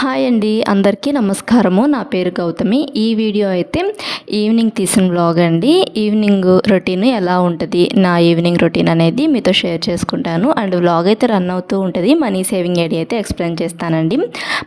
Hi అండి అందరికీ నమస్కారము. నా పేరు గౌతమి. ఈ వీడియో అయితే ఈవినింగ్ తీసిన వ్లాగ్ అండి. ఈవినింగ్ రొటీన్ ఎలా ఉంటుంది నా ఈవినింగ్ రొటీన్ అనేది మీతో షేర్ చేసుకుంటాను. అండ్ వ్లాగ్ అయితే రన్ అవుతూ ఉంటుంది. మనీ సేవింగ్ ఐడియా అయితే ఎక్స్ప్లెయిన్ చేస్తానండి.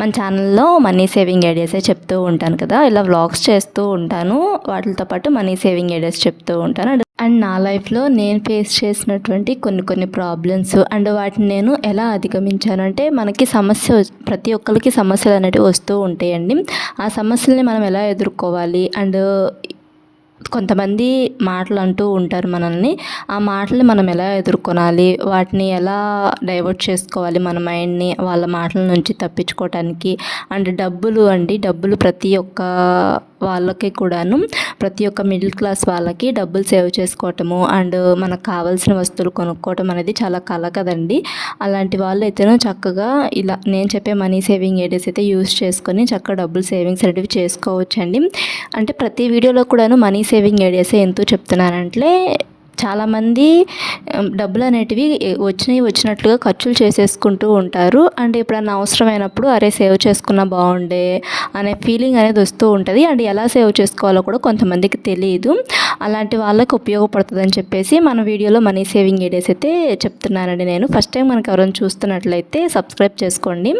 మన ఛానల్లో మనీ సేవింగ్ ఐడియాసే చెప్తూ ఉంటాను కదా ఇలా వ్లాగ్స్ చేస్తూ ఉంటాను. వాటితో పాటు మనీ సేవింగ్ ఐడియాస్ చెప్తూ ఉంటాను. అండ్ అండ్ నా లైఫ్లో నేను ఫేస్ చేసినటువంటి కొన్ని కొన్ని ప్రాబ్లమ్స్ అండ్ వాటిని నేను ఎలా అధిగమించాను అంటే మనకి సమస్య ప్రతి ఒక్కరికి సమస్యలు అనేవి వస్తూ ఉంటాయండి. ఆ సమస్యల్ని మనం ఎలా ఎదుర్కోవాలి? అండ్ కొంతమంది మాటలు అంటూ ఉంటారు మనల్ని. ఆ మాటల్ని మనం ఎలా ఎదుర్కొనాలి? వాటిని ఎలా డైవర్ట్ చేసుకోవాలి మన మైండ్ని? వాళ్ళ మాటల నుంచి తప్పించుకోవటానికి అండ్ డబ్బులు అండి. డబ్బులు ప్రతి ఒక్క వాళ్ళకి కూడాను ప్రతి ఒక్క మిడిల్ క్లాస్ వాళ్ళకి డబ్బులు సేవ్ చేసుకోవటము అండ్ మనకు కావాల్సిన వస్తువులు కొనుక్కోవటం అనేది చాలా కల కదండి. అలాంటి వాళ్ళు అయితేనో చక్కగా ఇలా నేను చెప్పే మనీ సేవింగ్ ఏడియాస్ అయితే యూస్ చేసుకొని చక్కగా డబ్బులు సేవింగ్స్ అనేవి చేసుకోవచ్చండి. అంటే ప్రతి వీడియోలో కూడాను మనీ సేవింగ్ ఏడియస్ ఎంతో చెప్తున్నానంటే చాలామంది డబ్బులు అనేటివి వచ్చినవి వచ్చినట్లుగా ఖర్చులు చేసేసుకుంటూ ఉంటారు. అండ్ ఎప్పుడన్నా అవసరమైనప్పుడు అరే సేవ్ చేసుకున్నా బాగుండే అనే ఫీలింగ్ అనేది వస్తూ ఉంటుంది. అండ్ ఎలా సేవ్ చేసుకోవాలో కూడా కొంతమందికి తెలియదు అలాంటి వాళ్ళకి ఉపయోగపడుతుందని చెప్పేసి మన వీడియోలో మనీ సేవింగ్ ఐడియాస్ అయితే చెప్తున్నానండి నేను. ఫస్ట్ టైం మనకు ఎవరైనా చూస్తున్నట్లయితే సబ్స్క్రైబ్ చేసుకోండి.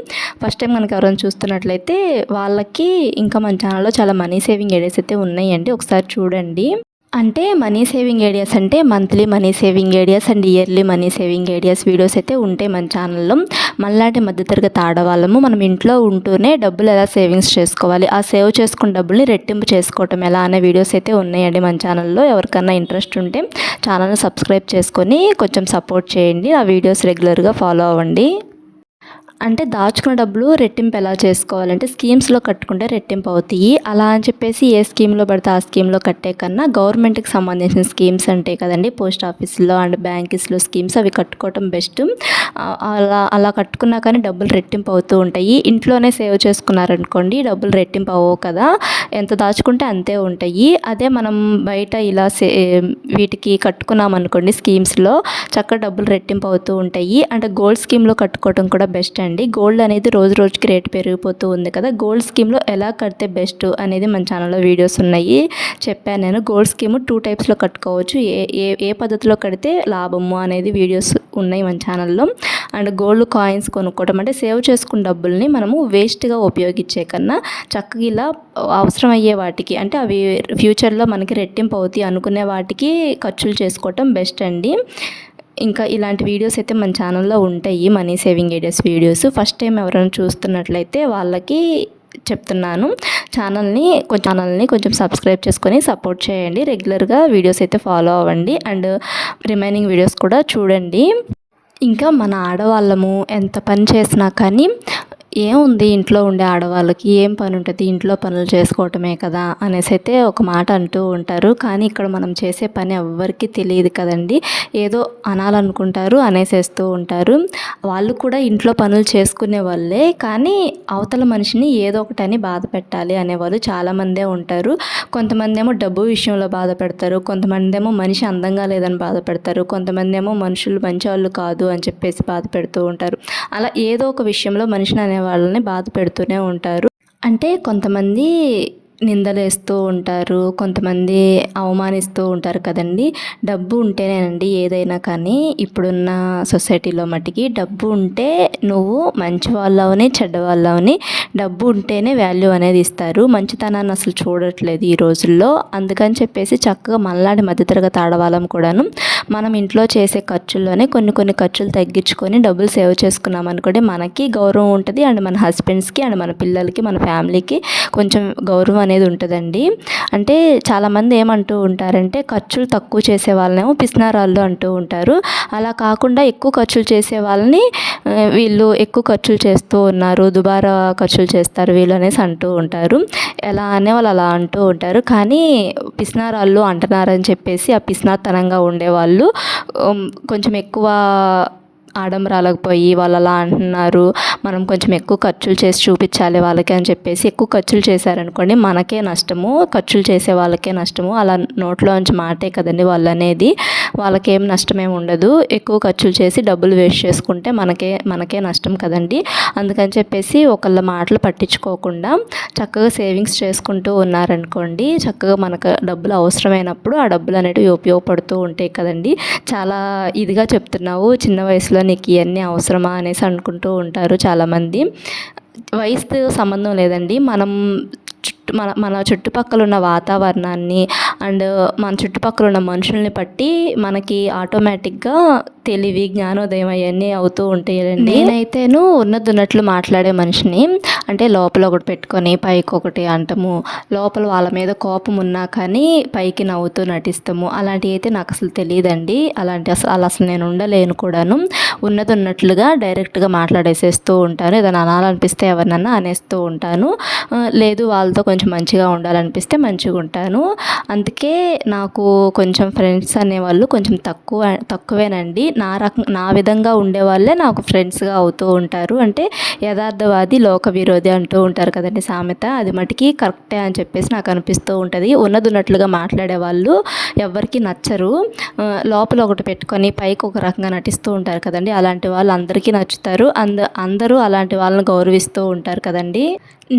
ఫస్ట్ టైం మనకు ఎవరైనా చూస్తున్నట్లయితే వాళ్ళకి ఇంకా మన ఛానల్లో చాలా మనీ సేవింగ్ ఐడియాస్ అయితే ఉన్నాయండి. ఒకసారి చూడండి. అంటే మనీ సేవింగ్ ఐడియాస్ అంటే monthly money saving ideas and yearly money saving ideas videos అయితే ఉంటాయి మన ఛానల్లో. మనలాంటి మధ్యతరగతి ఆడవాళ్ళము మనం ఇంట్లో ఉంటూనే డబ్బులు ఎలా సేవింగ్స్ చేసుకోవాలి? ఆ సేవ్ చేసుకున్న డబ్బుల్ని రెట్టింపు చేసుకోవటం ఎలా అనే వీడియోస్ అయితే ఉన్నాయండి మన ఛానల్లో. ఎవరికన్నా ఇంట్రెస్ట్ ఉంటే ఛానల్ని సబ్స్క్రైబ్ చేసుకొని కొంచెం సపోర్ట్ చేయండి. ఆ వీడియోస్ రెగ్యులర్గా ఫాలో అవ్వండి. అంటే దాచుకున్న డబ్బులు రెట్టింపు ఎలా చేసుకోవాలంటే స్కీమ్స్లో కట్టుకుంటే రెట్టింపు అవుతాయి. అలా అని చెప్పేసి ఏ స్కీమ్లో పడితే ఆ స్కీమ్లో కట్టే కన్నా గవర్నమెంట్కి సంబంధించిన స్కీమ్స్ అంటే కదండి పోస్ట్ ఆఫీస్లో అండ్ బ్యాంక్స్లో స్కీమ్స్ అవి కట్టుకోవటం బెస్ట్. అలా అలా కట్టుకున్నా కానీ డబ్బులు రెట్టింపు అవుతూ ఉంటాయి. ఇంట్లోనే సేవ్ చేసుకున్నారనుకోండి డబ్బులు రెట్టింపు అవ్వవు కదా. ఎంత దాచుకుంటే అంతే ఉంటాయి. అదే మనం బయట ఇలా సే వీటికి కట్టుకున్నాం అనుకోండి స్కీమ్స్లో చక్కగా డబ్బులు రెట్టింపు అవుతూ ఉంటాయి. అంటే గోల్డ్ స్కీమ్లో కట్టుకోవడం కూడా బెస్ట్ అండి. అండి. గోల్డ్ అనేది రోజు రోజుకి రేటు పెరిగిపోతూ ఉంది కదా. గోల్డ్ స్కీమ్లో ఎలా కడితే బెస్ట్ అనేది మన ఛానల్లో వీడియోస్ ఉన్నాయి. చెప్పాను నేను. గోల్డ్ స్కీమ్ టూ టైప్స్లో కట్టుకోవచ్చు. ఏ ఏ ఏ పద్ధతిలో కడితే లాభము అనేది వీడియోస్ ఉన్నాయి మన ఛానల్లో అండ్ గోల్డ్ కాయిన్స్ కొనుక్కోవడం అంటే సేవ్ చేసుకున్న డబ్బుల్ని మనము వేస్ట్గా ఉపయోగించే కన్నా చక్కగా ఇలా అవసరం అయ్యే వాటికి అంటే అవి ఫ్యూచర్లో మనకి రెట్టింపు అవుతాయి అనుకునే వాటికి ఖర్చులు చేసుకోవటం బెస్ట్ అండి. ఇంకా ఇలాంటి వీడియోస్ అయితే మన ఛానల్లో ఉంటాయి money saving ideas videos. First time ఎవరైనా చూస్తున్నట్లయితే వాళ్ళకి చెప్తున్నాను. ఛానల్ని కొంచెం ఛానల్ని కొంచెం సబ్స్క్రైబ్ చేసుకొని సపోర్ట్ చేయండి. రెగ్యులర్గా వీడియోస్ అయితే ఫాలో అవ్వండి. అండ్ రిమైనింగ్ వీడియోస్ కూడా చూడండి. ఇంకా మన ఆడవాళ్ళము ఎంత పని చేసినా కానీ ఏముంది ఇంట్లో ఉండే ఆడవాళ్ళకి? ఏం పని ఉంటుంది ఇంట్లో పనులు చేసుకోవటమే కదా? అనేసి అయితే ఒక మాట అంటూ ఉంటారు. కానీ ఇక్కడ మనం చేసే పని ఎవ్వరికీ తెలియదు కదండి. ఏదో అనాలనుకుంటారు అనేసేస్తూ ఉంటారు. వాళ్ళు కూడా ఇంట్లో పనులు చేసుకునే వాళ్ళే. కానీ అవతల మనిషిని ఏదో ఒకటని బాధ పెట్టాలి అనేవాళ్ళు చాలామందే ఉంటారు. కొంతమంది ఏమో డబ్బు విషయంలో బాధ పెడతారు. కొంతమంది ఏమో మనిషి అందంగా లేదని బాధ పెడతారు. కొంతమంది ఏమో మనుషులు మంచివాళ్ళు కాదు అని చెప్పేసి బాధ పెడుతూ ఉంటారు. అలా ఏదో ఒక విషయంలో మనిషిని అనే వాళ్ళని బాధ పెడుతూనే ఉంటారు. అంటే కొంతమంది నిందలేస్తూ ఉంటారు కొంతమంది అవమానిస్తూ ఉంటారు కదండి. డబ్బు ఉంటేనేనండి ఏదైనా కానీ ఇప్పుడున్న సొసైటీలో మట్టికి డబ్బు ఉంటే నువ్వు మంచి వాళ్ళవని చెడ్డవాళ్ళవని డబ్బు ఉంటేనే వాల్యూ అనేది ఇస్తారు. మంచితనాన్ని అసలు చూడట్లేదు ఈ రోజుల్లో. అందుకని చెప్పేసి చక్కగా మళ్ళాడి మధ్యతరగతి ఆడవాళ్ళం కూడాను మనం ఇంట్లో చేసే ఖర్చుల్లోనే కొన్ని కొన్ని ఖర్చులు తగ్గించుకొని డబ్బులు సేవ్ చేసుకున్నామనుకోండి మనకి గౌరవం ఉంటుంది. అండ్ మన హస్బెండ్స్కి అండ్ మన పిల్లలకి మన ఫ్యామిలీకి కొంచెం గౌరవం అనేది ఉంటుందండి. అంటే చాలామంది ఏమంటూ ఉంటారంటే ఖర్చులు తక్కువ చేసే వాళ్ళనేమో పిసినారాళ్ళు అంటూ ఉంటారు. అలా కాకుండా ఎక్కువ ఖర్చులు చేసే వాళ్ళని వీళ్ళు ఎక్కువ ఖర్చులు చేస్తూ ఉన్నారు దుబారా ఖర్చులు చేస్తారు వీళ్ళు అనేసి అంటూ ఉంటారు. ఎలా అనే వాళ్ళు అలా అంటూ ఉంటారు. కానీ పిసినారాళ్ళు అంటున్నారని చెప్పేసి ఆ పిసినాతనంగా ఉండేవాళ్ళు కొంచెం ఎక్కువ ఆడంబరాలకు పోయి వాళ్ళు అలా అంటున్నారు. మనం కొంచెం ఎక్కువ ఖర్చులు చేసి చూపించాలి వాళ్ళకి అని చెప్పేసి ఎక్కువ ఖర్చులు చేశారనుకోండి మనకే నష్టము ఖర్చులు చేసే వాళ్ళకే నష్టము. అలా నోట్లోంచి మాటే కదండి వాళ్ళు అనేది వాళ్ళకేం నష్టమేం ఉండదు. ఎక్కువ ఖర్చులు చేసి డబ్బులు వేస్ట్ చేసుకుంటే మనకే మనకే నష్టం కదండి. అందుకని చెప్పేసి ఒకళ్ళ మాటలు పట్టించుకోకుండా చక్కగా సేవింగ్స్ చేసుకుంటూ ఉన్నారనుకోండి చక్కగా మనకు డబ్బులు అవసరమైనప్పుడు ఆ డబ్బులు అనేటివి ఉపయోగపడుతూ ఉంటాయి కదండి. చాలా ఇదిగా చెప్తున్నావు. చిన్న వయసులో నీకు ఇవన్నీ అవసరమా అనేసి అనుకుంటూ ఉంటారు చాలామంది. వయసుతో సంబంధం లేదండి. మనం చుట్టూ మన మన చుట్టుపక్కల ఉన్న వాతావరణాన్ని అండ్ మన చుట్టుపక్కల ఉన్న మనుషుల్ని బట్టి మనకి ఆటోమేటిక్గా తెలివి జ్ఞానోదయం అవన్నీ అవుతూ ఉంటాయండి. నేనైతేను ఉన్నది ఉన్నట్లు మాట్లాడే మనిషిని అంటే లోపల ఒకటి పెట్టుకొని పైకి ఒకటి అంటాము. లోపల వాళ్ళ మీద కోపం ఉన్నా కానీ పైకి నవ్వుతూ నటిస్తాము. అలాంటివి అయితే నాకు అసలు తెలియదండి. అలాంటి అసలు అలా అసలు నేను ఉండలేను కూడాను. ఉన్నది ఉన్నట్లుగా డైరెక్ట్గా మాట్లాడేసేస్తూ ఉంటాను. ఏదైనా అనాలనిపిస్తే ఎవరినన్నా అనేస్తూ ఉంటాను. లేదు వాళ్ళతో కొంచెం కొంచెం మంచిగా ఉండాలనిపిస్తే మంచిగా ఉంటాను. అందుకే నాకు కొంచెం ఫ్రెండ్స్ అనేవాళ్ళు కొంచెం తక్కువ తక్కువేనండి. నా రకం నా విధంగా ఉండే వాళ్ళే నాకు ఫ్రెండ్స్గా అవుతూ ఉంటారు. అంటే యథార్థవాది లోక విరోధి అంటూ ఉంటారు కదండి సామెత. అది మటుకి కరెక్టే అని చెప్పేసి నాకు అనిపిస్తూ ఉంటుంది. ఉన్నది ఉన్నట్లుగా మాట్లాడే వాళ్ళు ఎవరికి నచ్చరు లోపల ఒకటి పెట్టుకొని పైకి ఒక రకంగా నటిస్తూ ఉంటారు కదండి. అలాంటి వాళ్ళు అందరికీ నచ్చుతారు. అంద అందరూ అలాంటి వాళ్ళని గౌరవిస్తూ ఉంటారు కదండి.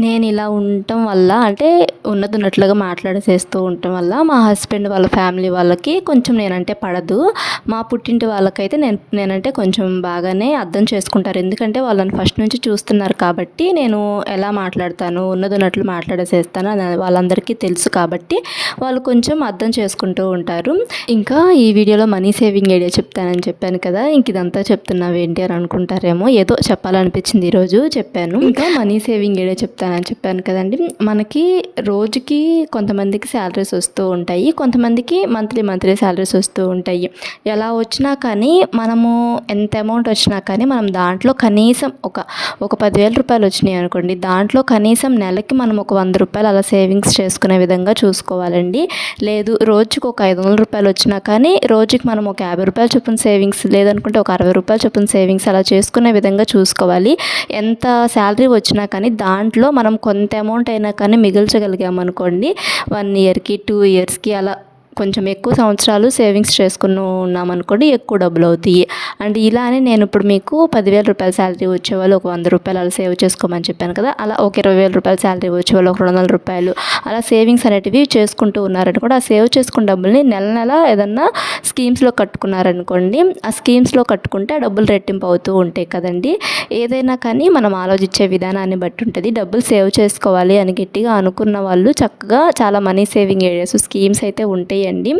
నేను ఇలా ఉండటం వల్ల అంటే ఉన్నదిన్నట్లుగా మాట్లాడేసేస్తూ ఉండటం వల్ల మా హస్బెండ్ వాళ్ళ ఫ్యామిలీ వాళ్ళకి కొంచెం నేనంటే పడదు. మా పుట్టింటి వాళ్ళకైతే నేను నేనంటే కొంచెం బాగానే అర్థం చేసుకుంటారు. ఎందుకంటే వాళ్ళని ఫస్ట్ నుంచి చూస్తున్నారు కాబట్టి నేను ఎలా మాట్లాడతాను ఉన్నదిన్నట్లు మాట్లాడేసేస్తాను అని వాళ్ళందరికీ తెలుసు కాబట్టి వాళ్ళు కొంచెం అర్థం చేసుకుంటూ ఉంటారు. ఇంకా ఈ వీడియోలో మనీ సేవింగ్ ఐడియా చెప్తానని చెప్పాను కదా ఇంక ఇదంతా చెప్తున్నావు ఏంటి అని అనుకుంటారేమో. ఏదో చెప్పాలనిపించింది ఈరోజు చెప్పాను. ఇంకా మనీ సేవింగ్ ఐడియా చెప్తానని చెప్పాను కదండి. మనకి రోజుకి కొంతమందికి శాలరీస్ వస్తూ ఉంటాయి కొంతమందికి మంత్లీ మంత్లీ శాలరీస్ వస్తూ ఉంటాయి. ఎలా వచ్చినా కానీ మనము ఎంత అమౌంట్ వచ్చినా కానీ మనం దాంట్లో కనీసం ఒక ఒక పదివేల రూపాయలు వచ్చినాయి అనుకోండి దాంట్లో కనీసం నెలకి మనం ఒక వంద రూపాయలు అలా సేవింగ్స్ చేసుకునే విధంగా చూసుకోవాలండి. లేదు రోజుకి ఒక ఐదు వందల రూపాయలు వచ్చినా కానీ రోజుకి మనం ఒక యాభై రూపాయలు చొప్పున సేవింగ్స్ లేదనుకుంటే ఒక అరవై రూపాయలు చొప్పున సేవింగ్స్ అలా చేసుకునే విధంగా చూసుకోవాలి. ఎంత శాలరీ వచ్చినా కానీ దాంట్లో మనం కొంత అమౌంట్ అయినా కానీ మిగిల్చగలిగామనుకోండి వన్ ఇయర్కి టూ ఇయర్స్కి అలా కొంచెం ఎక్కువ సంవత్సరాలు సేవింగ్స్ చేసుకుని ఉన్నామనుకోండి ఎక్కువ డబ్బులు అవుతాయి. అండ్ ఇలానే నేను ఇప్పుడు మీకు పదివేల రూపాయల శాలరీ వచ్చేవాళ్ళు ఒక వంద రూపాయలు అలా సేవ్ చేసుకోమని చెప్పాను కదా అలా ఒక ఇరవై వేల రూపాయల శాలరీ వచ్చేవాళ్ళు ఒక రెండు వందల రూపాయలు అలా సేవింగ్స్ అనేటివి చేసుకుంటూ ఉన్నారని కూడా ఆ సేవ్ చేసుకున్న డబ్బుల్ని నెల నెల ఏదన్నా స్కీమ్స్లో కట్టుకున్నారనుకోండి ఆ స్కీమ్స్లో కట్టుకుంటే ఆ డబ్బులు రెట్టింపు అవుతూ ఉంటాయి కదండి. ఏదైనా కానీ మనం ఆలోచించే విధానాన్ని బట్టి ఉంటుంది. డబ్బులు సేవ్ చేసుకోవాలి అని గట్టిగా అనుకున్న వాళ్ళు చక్కగా చాలా మనీ సేవింగ్ ఏరియాస్ స్కీమ్స్ అయితే ఉంటాయి ఉంటాయండి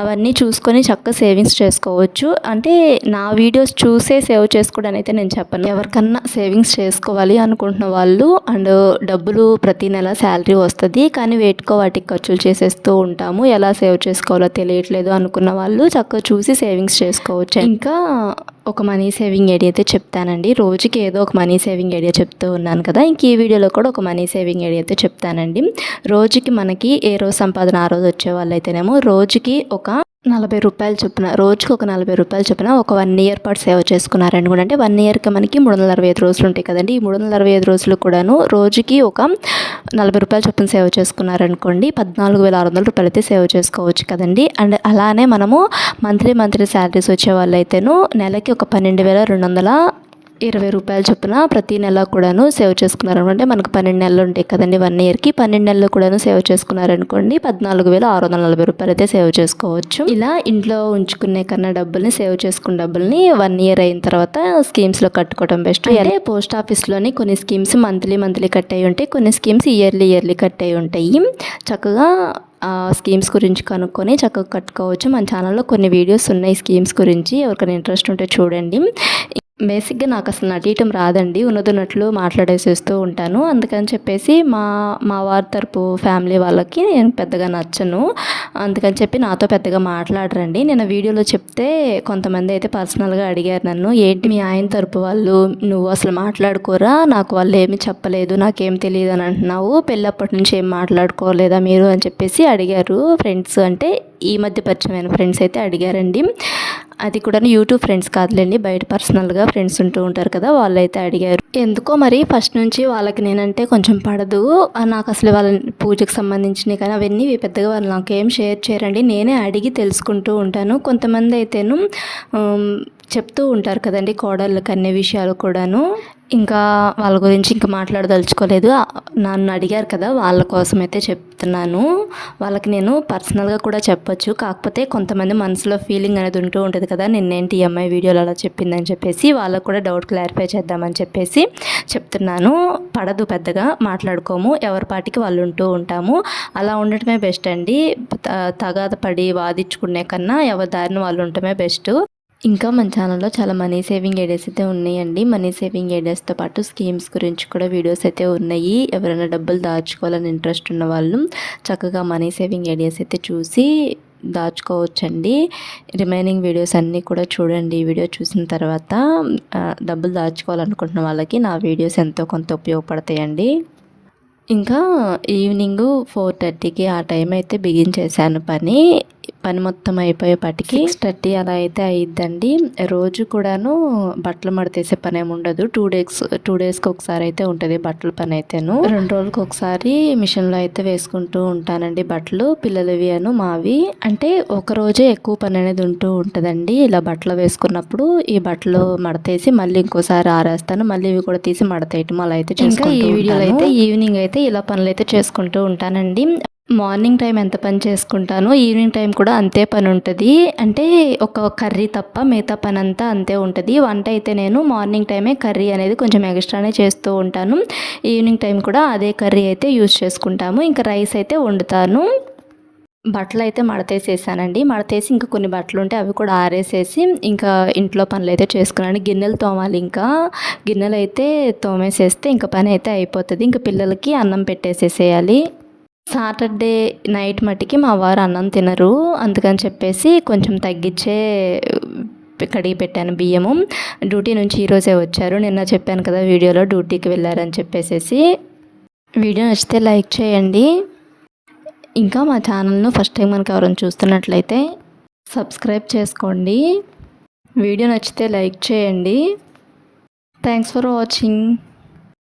అవన్నీ చూసుకొని చక్కగా సేవింగ్స్ చేసుకోవచ్చు. అంటే నా వీడియోస్ చూసే సేవ్ చేసుకోవడానికి అయితే నేను చెప్పను. ఎవరికన్నా సేవింగ్స్ చేసుకోవాలి అనుకుంటున్న వాళ్ళు అండ్ డబ్బులు ప్రతి నెల శాలరీ వస్తుంది. కానీ వేటుకో వాటికి ఖర్చులు చేసేస్తూ ఉంటాము. ఎలా సేవ్ చేసుకోవాలో తెలియట్లేదు అనుకున్న వాళ్ళు చక్కగా చూసి సేవింగ్స్ చేసుకోవచ్చు. ఇంకా ఒక మనీ సేవింగ్ ఐడియా అయితే చెప్తానండి. రోజుకి ఏదో ఒక మనీ సేవింగ్ ఐడియా చెప్తూ ఉన్నాను కదా. ఇంక ఈ వీడియోలో కూడా ఒక మనీ సేవింగ్ ఐడియా అయితే చెప్తానండి. రోజుకి మనకి ఏ రోజు సంపాదన ఆ రోజు వచ్చే వాళ్ళైతేనేమో రోజుకి ఒక నలభై రూపాయలు చొప్పున రోజుకి ఒక నలభై రూపాయలు చొప్పున ఒక వన్ ఇయర్ పాటు సేవ చేసుకున్నారని కూడా అంటే వన్ ఇయర్కి మనకి మూడు వందల అరవై ఐదు రోజులు ఉంటాయి కదండి. ఈ మూడు వందల అరవై ఐదు రోజులు కూడాను రోజుకి ఒక నలభై రూపాయలు చొప్పున సేవ చేసుకున్నారనుకోండి పద్నాలుగు వేల ఆరు వందల రూపాయలు అయితే సేవ్ చేసుకోవచ్చు కదండి. అండ్ అలానే మనము మంత్లీ మంత్లీ శాలరీస్ వచ్చే వాళ్ళైతేను నెలకి ఒక పన్నెండు వేల రెండు వందల ఇరవై రూపాయల చొప్పున ప్రతి నెల కూడాను సేవ్ చేసుకున్నారనుకుంటే మనకు పన్నెండు నెలలు ఉంటాయి కదండి వన్ ఇయర్కి. పన్నెండు నెలలు కూడాను సేవ్ చేసుకున్నారనుకోండి పద్నాలుగు వేల ఆరు వందల నలభై రూపాయలు అయితే సేవ్ చేసుకోవచ్చు. ఇలా ఇంట్లో ఉంచుకునే కన్నా డబ్బుల్ని సేవ్ చేసుకున్న డబ్బుల్ని వన్ ఇయర్ అయిన తర్వాత స్కీమ్స్లో కట్టుకోవడం బెస్ట్. అంటే పోస్ట్ ఆఫీస్లోని కొన్ని స్కీమ్స్ మంత్లీ మంత్లీ కట్ అయి ఉంటాయి. కొన్ని స్కీమ్స్ ఇయర్లీ ఇయర్లీ కట్ అయి ఉంటాయి. చక్కగా స్కీమ్స్ గురించి కనుక్కొని చక్కగా కట్టుకోవచ్చు. మన ఛానల్లో కొన్ని వీడియోస్ ఉన్నాయి స్కీమ్స్ గురించి. ఎవరికైనా ఇంట్రెస్ట్ ఉంటే చూడండి. బేసిక్గా నాకు అసలు నటీయటం రాదండి. ఉన్నదున్నట్లు మాట్లాడేసేస్తూ ఉంటాను. అందుకని చెప్పేసి మా మా వారి తరపు ఫ్యామిలీ వాళ్ళకి నేను పెద్దగా నచ్చను. అందుకని చెప్పి నాతో పెద్దగా మాట్లాడరండి. నేను వీడియోలో చెప్తే కొంతమంది అయితే పర్సనల్గా అడిగారు నన్ను ఏంటి మీ ఆయన తరపు వాళ్ళు? నువ్వు అసలు మాట్లాడుకోరా? నాకు వాళ్ళు ఏమి చెప్పలేదు. నాకేం తెలియదు అని అంటున్నావు పెళ్ళప్పటి నుంచి ఏం మాట్లాడుకోలేదా మీరు? అని చెప్పేసి అడిగారు ఫ్రెండ్స్. అంటే ఈ మధ్య పరిచయమైన ఫ్రెండ్స్ అయితే అడిగారండి. అది కూడా యూట్యూబ్ ఫ్రెండ్స్ కాదులేండి బయట పర్సనల్గా ఫ్రెండ్స్ ఉంటూ ఉంటారు కదా వాళ్ళు అయితే అడిగారు. ఎందుకో మరి ఫస్ట్ నుంచి వాళ్ళకి నేనంటే కొంచెం పడదు. నాకు అసలు వాళ్ళ పూజకు సంబంధించినవి కానీ అవన్నీ పెద్దగా వాళ్ళు నాకేం షేర్ చేయరండి. నేనే అడిగి తెలుసుకుంటూ ఉంటాను. కొంతమంది అయితేను చెప్తూ ఉంటారు కదండి కోడళ్ళకి అన్ని విషయాలు కూడాను. ఇంకా వాళ్ళ గురించి ఇంకా మాట్లాడదలుచుకోలేదు. నన్ను అడిగారు కదా వాళ్ళ కోసం అయితే చెప్తున్నాను. వాళ్ళకి నేను పర్సనల్గా కూడా చెప్పొచ్చు. కాకపోతే కొంతమంది మనసులో ఫీలింగ్ అనేది ఉంటూ ఉంటుంది కదా నిన్నేంటి అమ్మాయి వీడియోలో అలా చెప్పిందని చెప్పేసి వాళ్ళకు కూడా డౌట్ క్లారిఫై చేద్దామని చెప్పేసి చెప్తున్నాను. పడదు పెద్దగా మాట్లాడుకోము. ఎవరి పాటికి వాళ్ళు ఉంటూ ఉంటాము. అలా ఉండటమే బెస్ట్ అండి. త- తగాద పడి వాదించుకునే కన్నా ఎవరి దారిని వాళ్ళు ఉండటమే బెస్ట్. ఇంకా మన ఛానల్లో చాలా మనీ సేవింగ్ ఐడియాస్ అయితే ఉన్నాయండి. మనీ సేవింగ్ ఐడియాస్తో పాటు స్కీమ్స్ గురించి కూడా వీడియోస్ అయితే ఉన్నాయి. ఎవరైనా డబ్బులు దాచుకోవాలని ఇంట్రెస్ట్ ఉన్న వాళ్ళు చక్కగా మనీ సేవింగ్ ఐడియాస్ అయితే చూసి దాచుకోవచ్చండి. రిమైనింగ్ వీడియోస్ అన్నీ కూడా చూడండి. ఈ వీడియో చూసిన తర్వాత డబ్బులు దాచుకోవాలనుకుంటున్న వాళ్ళకి నా వీడియోస్ ఎంతో కొంత ఉపయోగపడతాయండి. ఇంకా ఈవినింగ్ ఫోర్ థర్టీకి ఆ టైం అయితే బిగిన్ చేశాను పని. పని మొత్తం అయిపోయేపాటికి థర్టీ అలా అయితే అయ్యిద్దండి రోజు కూడాను బట్టలు మడతేసే పని ఏమి ఉండదు టూ డేస్ టూ డేస్కి ఒకసారి అయితే ఉంటుంది బట్టల పని అయితేను. రెండు రోజులకి ఒకసారి మిషన్లో అయితే వేసుకుంటూ ఉంటానండి బట్టలు. పిల్లలవి అను మావి. అంటే ఒక రోజే ఎక్కువ పని అనేది ఉంటూ ఉంటుందండి. ఇలా బట్టలు వేసుకున్నప్పుడు ఈ బట్టలు మడతేసి మళ్ళీ ఇంకోసారి ఆరేస్తాను. మళ్ళీ ఇవి కూడా తీసి మడతేయటం అలా అయితే ఇంకా ఈ వీడియోలో అయితే ఈవినింగ్ అయితే ఇలా పనులు అయితే చేసుకుంటూ ఉంటానండి. మార్నింగ్ టైం ఎంత పని చేసుకుంటానో ఈవినింగ్ టైం కూడా అంతే పని ఉంటుంది. అంటే ఒక కర్రీ తప్ప మిగతా పని అంతా అంతే ఉంటుంది. వంట అయితే నేను మార్నింగ్ టైమే కర్రీ అనేది కొంచెం ఎక్స్ట్రానే చేస్తూ ఉంటాను. ఈవినింగ్ టైం కూడా అదే కర్రీ అయితే యూజ్ చేసుకుంటాము. ఇంకా రైస్ అయితే వండుతాను. బట్టలు అయితే మడతేసేసానండి. మడతేసి ఇంకా కొన్ని బట్టలు ఉంటే అవి కూడా ఆరేసేసి ఇంకా ఇంట్లో పనులు అయితే చేసుకున్నాను. గిన్నెలు తోమాలి ఇంకా. గిన్నెలు అయితే తోమేసేస్తే ఇంకా పని అయితే అయిపోతుంది. ఇంకా పిల్లలకి అన్నం పెట్టేసేసేయాలి. సాటర్డే నైట్ మట్టికి మా వారు అన్నం తినరు. అందుకని చెప్పేసి కొంచెం తగ్గించే కడిగి పెట్టాను బియ్యము. డ్యూటీ నుంచి ఈరోజే వచ్చారు. నిన్న చెప్పాను కదా వీడియోలో డ్యూటీకి వెళ్ళారని చెప్పేసేసి. వీడియో నచ్చితే లైక్ చేయండి. ఇంకా మా ఛానల్ను ఫస్ట్ టైం మనకు ఎవరైనా చూస్తున్నట్లయితే సబ్స్క్రైబ్ చేసుకోండి. వీడియో నచ్చితే లైక్ చేయండి. Thanks for watching.